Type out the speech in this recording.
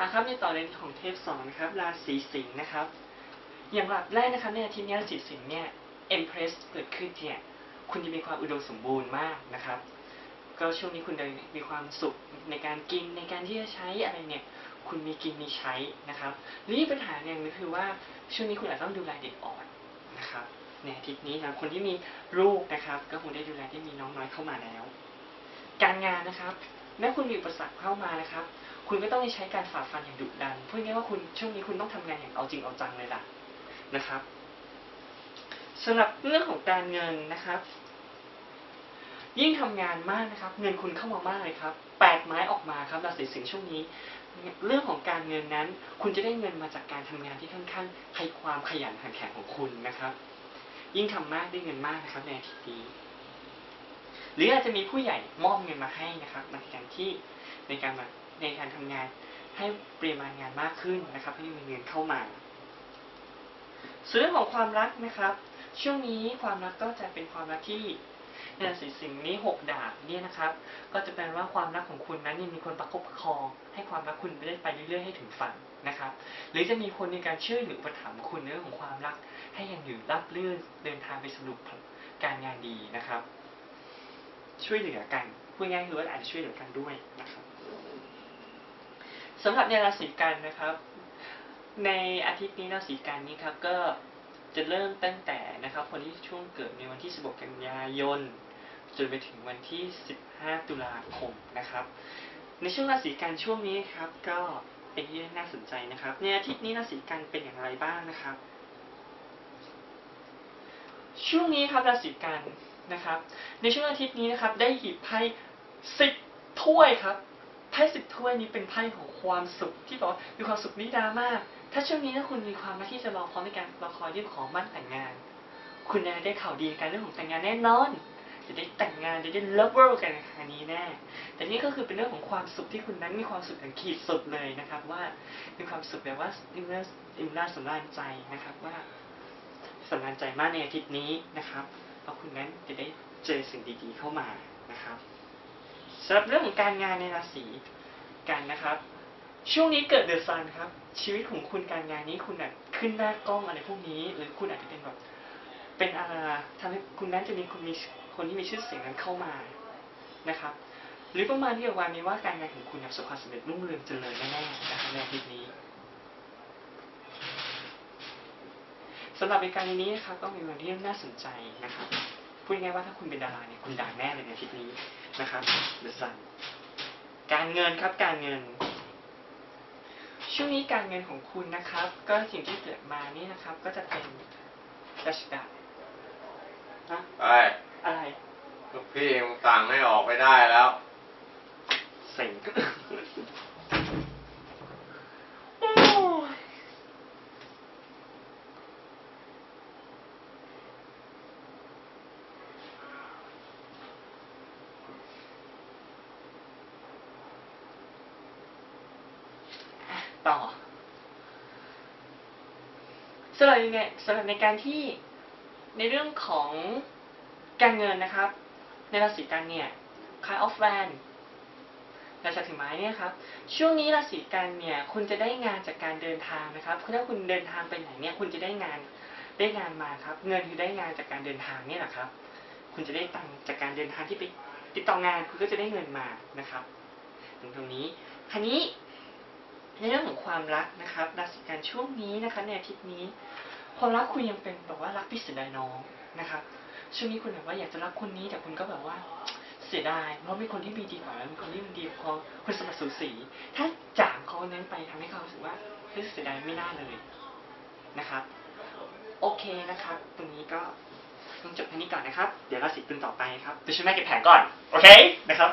อะครับในต่อในของเทปสองนะครับราศีสิงห์นะครับ อย่างหลักแรกนะครับในอาทิตย์นี้ราศีสิงห์เนี่ย Empress เกิดขึ้นเนี่ยคุณจะมีความอุดมสมบูรณ์มากนะครับ ก็ช่วงนี้คุณจะมีความสุขในการกินในการที่จะใช้อะไรเนี่ย คุณมีกินมีใช้นะครับหรืออีกปัญหาอย่างนึงคือว่าช่วงนี้คุณอาจต้องดูแลเด็กอ่อนนะครับในอาทิตย์นี้นะคนที่มีลูกนะครับ ก็คงได้ดูแลที่มีน้องน้อยเข้ามาแล้ว การงานนะครับแม้คุณมีอุปสรรคเข้ามานะครับ คุณก็ต้องใช้การฝ่าฟันอย่างดุดันพูดง่ายว่าคุณช่วงนี้คุณต้องทำงานอย่างเอาจริงเอาจังเลยล่ะนะครับสำหรับเรื่องของการเงินนะครับ ยิ่งทำงานมากนะครับ เงินคุณเข้ามามากเลยครับแปดไม้ออกมาครับราศีสิงห์ช่วงนี้ เรื่องของการเงินนั้น คุณจะได้เงินมาจากการทำงานที่ค่อนข้างให้ความขยันขันแข็งของคุณนะครับ ยิ่งทำมากได้เงินมากนะครับในอาทิตย์นี้หรืออาจจะมีผู้ใหญ่มอบเงินมาให้นะครับในการที่ในการมา ในการทำงานให้ปริมาณงานมากขึ้นนะครับให้มีเงินเข้ามาส่วนเรื่องของความรักนะครับ ช่วงนี้ความรักก็จะเป็นความรักที่ในราศีสิงนี้หกดาบเนี่ยนะครับ ก็จะแปลว่าความรักของคุณนั้นยังมีคนประคบประคอง ให้ความรักคุณไปได้ไปเรื่อยๆให้ถึงฝันนะครับ หรือจะมีคนในการช่วยหลืออุประถมภ์คุณเรื่องของความรัก ให้ยังอยู่รับลื่นเดินทางไปสรุปการงานดีนะครับ ช่วยเหลือกันพูดง่ายๆคือว่าอาจจะช่วยเหลือกันด้วยนะครับ สำหรับในราศีกันนะครับ ในอาทิตย์นี้ราศีกันนี้ครับก็จะเริ่มตั้งแต่นะครับคนที่ช่วงเกิดในวันที่ 16 กันยายนจนไปถึงวันที่ 15 ตุลาคมนะครับ ในช่วงราศีกันช่วงนี้ครับก็เป็นที่น่าสนใจนะครับ ในอาทิตย์นี้ราศีกันเป็นอย่างไรบ้างนะครับ ช่วงนี้ครับราศีกันนะครับ ในช่วงอาทิตย์นี้นะครับ ได้หยิบไพ่สิบถ้วยครับ ไพ่สิบถ้วยนี้เป็นไพ่ของความสุขที่บอกว่ามีความสุขนิดามาก ถ้าช่วงนี้ถ้าคุณมีความรักที่จะรอพร้อมในการรอคอยยื่นขอมั่นแต่งงาน คุณจะได้ข่าวดีการเรื่องของแต่งงานแน่นอน จะได้แต่งงานจะได้เลิฟเวอร์กันในครั้งนี้แน่ แต่นี่ก็คือเป็นเรื่องของความสุขที่คุณนั้นมีความสุขอย่างขีดสุดเลยนะครับ ว่ามีความสุขแบบว่าอิ่มน่าอิ่มน่าสำราญใจนะครับว่าสำราญใจมากในอาทิตย์นี้นะครับเพราะคุณนั้นจะได้เจอสิ่งดีๆเข้ามานะครับ สำหรับเรื่องของการงานในราศีกันนะครับ ช่วงนี้เกิดเดือดซันครับ ชีวิตของคุณการงานนี้คุณอาจขึ้นหน้ากล้องอะไรพวกนี้ หรือคุณอาจจะเป็นแบบเป็นอะไรทำให้คุณนั้นจะมีคนมีคนที่มีชื่อเสียงนั้นเข้ามานะครับ หรือประมาณที่วันนี้ว่าการงานของคุณประสบความสำเร็จรุ่งเรืองเจริญแน่ๆนะครับในอาทิตย์นี้สำหรับในการนี้นะครับก็มีวันที่น่าสนใจนะครับ พูดง่ายๆว่าถ้าคุณเป็นดาราเนี่ยคุณดังแน่เลยในอาทิตย์นี้นะครับเดอะซันการเงินครับการเงิน ช่วงนี้การเงินของคุณนะครับ ก็สิ่งที่เกิดมานี่นะครับ ก็จะเป็นดัชดาฮะไปอะไรลูกพี่มึงสั่งให้ออกไปได้แล้วเซ็งก็ โอ้ยอะ ต่อสำหรับยังไงสำหรับในการที่ในเรื่องของการเงินนะครับ ในราศีกันเนี่ยคายออฟแวนราชาถือไม้เนี่ยครับ ช่วงนี้ราศีกันเนี่ยคุณจะได้งานจากการเดินทางนะครับคือถ้าคุณเดินทางไปไหนเนี่ยคุณจะได้งานได้งานมาครับ เงินคือได้งานจากการเดินทางเนี่ยแหละครับ คุณจะได้ตังค์จากการเดินทางที่ไปติดต่องานคุณก็จะได้เงินมานะครับ ตรงตรงนี้คราวนี้ ในเรื่องของความรักนะครับราศีกันช่วงนี้นะคะในอาทิตย์นี้ความรักคุณยังเป็นแบบว่ารักพี่เสียดายน้องนะครับช่วงนี้คุณแบบว่าอยากจะรักคนนี้แต่คุณก็แบบว่าเสียดายเพราะมีคนที่มีดีกว่ามีคนที่มันดีพอคุณสมบัติสูสี ถ้าจากเขานั้นไปทำให้เขารู้สึกว่าเฮ้ยเสียดายไม่น่าเลยนะครับ โอเคนะครับ ตรงนี้ก็ต้องจบแค่นี้ก่อนนะครับ เดี๋ยวเราสิตุนต่อไปครับไปช่วยแม่เก็บแผงก่อน โอเคนะครับ